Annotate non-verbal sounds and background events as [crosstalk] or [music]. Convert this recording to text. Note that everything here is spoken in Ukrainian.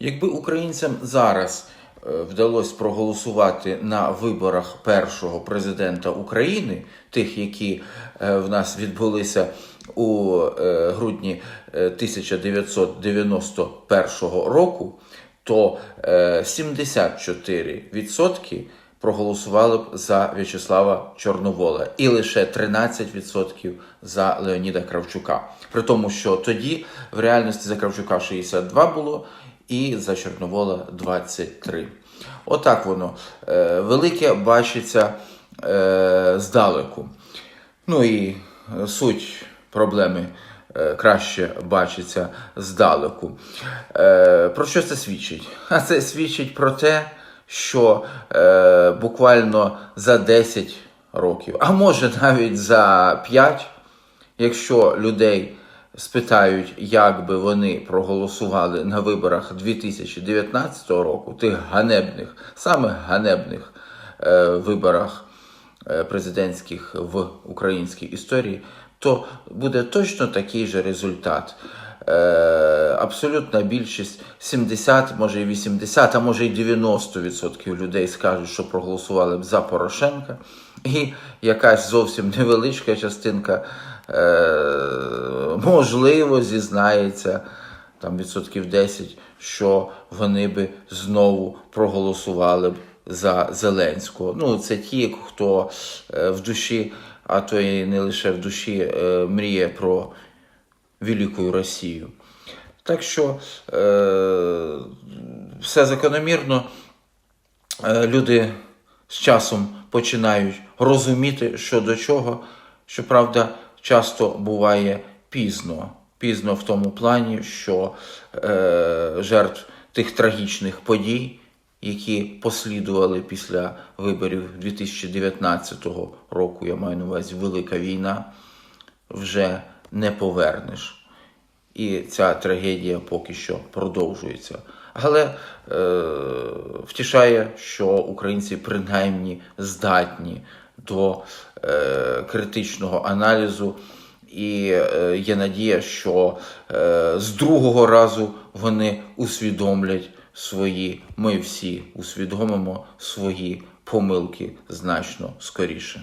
Якби українцям зараз е, вдалося проголосувати на виборах першого президента України, тих, які е, в нас відбулися у е, грудні е, 1991 року, то е, 74% проголосували б за В'ячеслава Чорновола і лише 13% за Леоніда Кравчука. При тому, що тоді в реальності за Кравчука 62 було і за Чорновола 23. Отак воно. Е, велике бачиться е, здалеку. Ну і суть проблеми е, краще бачиться здалеку. Про що це свідчить? [laughs] А це свідчить про те, що буквально за 10 років, а може навіть за 5, якщо людей спитають, як би вони проголосували на виборах 2019 року, тих ганебних, самих ганебних е, виборах е, президентських в українській історії, то буде точно такий же результат. Е, абсолютна більшість 70, може і 80, а може і 90% людей скажуть, що проголосували б за Порошенка, і якась зовсім невеличка частинка е, можливо зізнається там відсотків 10, що вони би знову проголосували б за Зеленського. Ну, це ті, хто е, в душі, а то і не лише в душі, мріє про велику Росію. Так що е, все закономірно, е, люди з часом починають розуміти, що до чого. Щоправда, часто буває пізно. Пізно в тому плані, що е, жертв тих трагічних подій, які послідували після виборів 2019 року, я маю на увазі Велика війна, вже не повернеш. І ця трагедія поки що продовжується. Але е, втішає, що українці принаймні здатні до е, критичного аналізу, і е, є надія, що е, з другого разу вони усвідомлять свої, ми всі усвідомимо свої помилки значно скоріше.